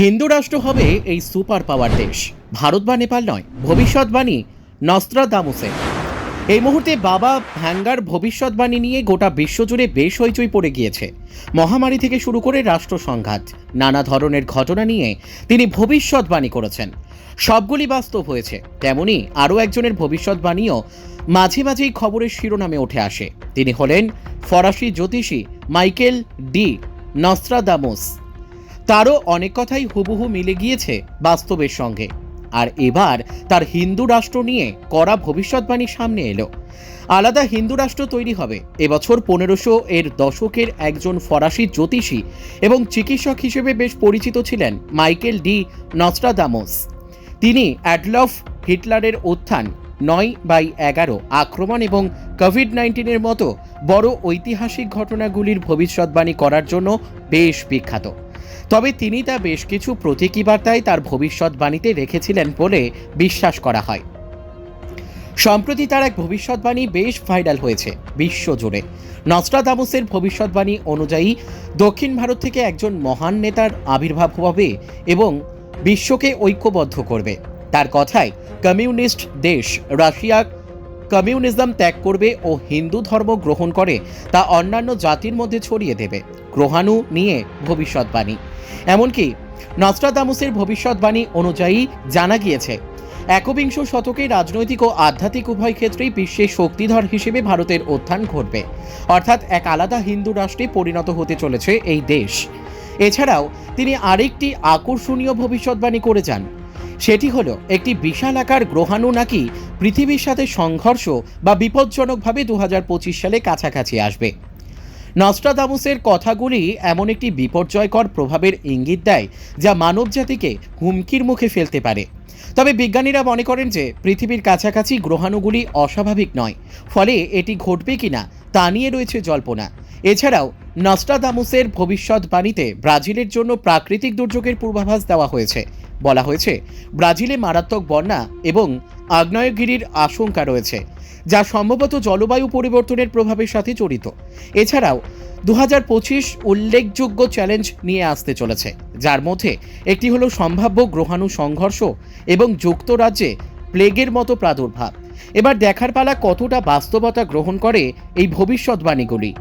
হিন্দু রাষ্ট্র হবে এই সুপার পাওয়ার দেশ। ভারত বা নেপাল নয়, ভবিষ্যৎবাণী নস্ত্রাদামুসের এই মুহূর্তে বাবা ভ্যাঙ্গার ভবিষ্যৎবাণী নিয়ে গোটা বিশ্বজুড়ে বেশ হইচই পড়ে গিয়েছে। মহামারী থেকে শুরু করে রাষ্ট্র সংঘাত নানা ধরনের ঘটনা নিয়ে তিনি ভবিষ্যৎবাণী করেছেন। সবগুলি বাস্তব হয়েছে, তেমনি আরও একজনের ভবিষ্যৎবাণীও মাঝে মাঝেই খবরের শিরোনামে উঠে আসে। তিনি হলেন ফরাসি জ্যোতিষী মাইকেল ডি নস্ত্রাদামোস তারও অনেক কথাই হুবহু মিলে গিয়েছে বাস্তবের সঙ্গে। আর এবার তার হিন্দু রাষ্ট্র নিয়ে কড়া ভবিষ্যৎবাণী সামনে এলো। আলাদা হিন্দু রাষ্ট্র তৈরি হবে। এবছর পনেরোশো এর দশকের একজন ফরাসি জ্যোতিষী এবং চিকিৎসক হিসেবে বেশ পরিচিত ছিলেন মাইকেল ডি নস্ট্রাদামোস। তিনি অ্যাডলফ হিটলারের উত্থান, নয় বাই এগারো আক্রমণ এবং কোভিড নাইন্টিনের মতো বড় ঐতিহাসিক ঘটনাগুলির ভবিষ্যৎবাণী করার জন্য বেশ বিখ্যাত। তবে তিনি তা বেশ কিছু প্রতীকী বার্তায় তার ভবিষ্যৎবাণীতে রেখেছিলেন বলে বিশ্বাস করা হয়। সম্প্রতি তার এক ভবিষ্যৎবাণী বেশ ভাইরাল হয়েছে বিশ্বজুড়ে। নস্ট্রাদামুসের ভবিষ্যৎবাণী অনুযায়ী দক্ষিণ ভারত থেকে একজন মহান নেতার আবির্ভাব হবে এবং বিশ্বকে ঐক্যবদ্ধ করবে। তার কথায় কমিউনিস্ট দেশ রাশিয়া কমিউনিজম ত্যাগ করবে ও হিন্দু ধর্ম গ্রহণ করে, তা অন্যান্য জাতির মধ্যে ছড়িয়ে দেবে। গ্রহাণু নিয়ে ভবিষ্যৎবাণী। এমনকি নস্ট্রাদামুসের ভবিষ্যৎবাণী অনুযায়ী জানা গিয়েছে, একবিংশ শতকে রাজনৈতিক ও আধ্যাত্মিক উভয় ক্ষেত্রেই বিশ্বের শক্তিধর হিসেবে ভারতের উত্থান ঘটবে। অর্থাৎ এক আলাদা হিন্দু রাষ্ট্রে পরিণত হতে চলেছে এই দেশ। এছাড়াও তিনি আরেকটি আকর্ষণীয় ভবিষ্যৎবাণী করে যান সেটি হলো একটি বিশাল আকার গ্রহাণু নাকি পৃথিবীর সাথে সংঘর্ষ বা বিপজ্জনকভাবে দু হাজার পঁচিশ সালে কাছাকাছি আসবে। নস্ট্রাদামুসের কথাগুলি এমন একটি বিপর্যয়কর প্রভাবের ইঙ্গিত দেয় যা মানবজাতিকে হুমকির মুখে ফেলতে পারে। তবে বিজ্ঞানীরা মনে করেন যে পৃথিবীর কাছাকাছি গ্রহাণুগুলি অস্বাভাবিক নয়, ফলে এটি ঘটবে কিনা তা নিয়ে রয়েছে জল্পনা। এছাড়াও নস্ট্রাদামুসের ভবিষ্যৎবাণীতে ব্রাজিলের জন্য প্রাকৃতিক দুর্যোগের পূর্বাভাস দেওয়া হয়েছে। বলা হয়েছে। ব্রাজিলে মারাত্মক বন্যা এবং আগ্নেয়গিরির আশঙ্কা রয়েছে, যা সম্ভবত জলবায়ু পরিবর্তনের প্রভাবের সাথে জড়িত। এছাড়াও দু হাজার পঁচিশ উল্লেখযোগ্য চ্যালেঞ্জ নিয়ে আসতে চলেছে, যার মধ্যে একটি হলো সম্ভাব্য গ্রহাণু সংঘর্ষ এবং যুক্তরাজ্যে প্লেগের মতো প্রাদুর্ভাব। এবার দেখার পালা কতটা বাস্তবতা গ্রহণ করে এই ভবিষ্যৎবাণীগুলি।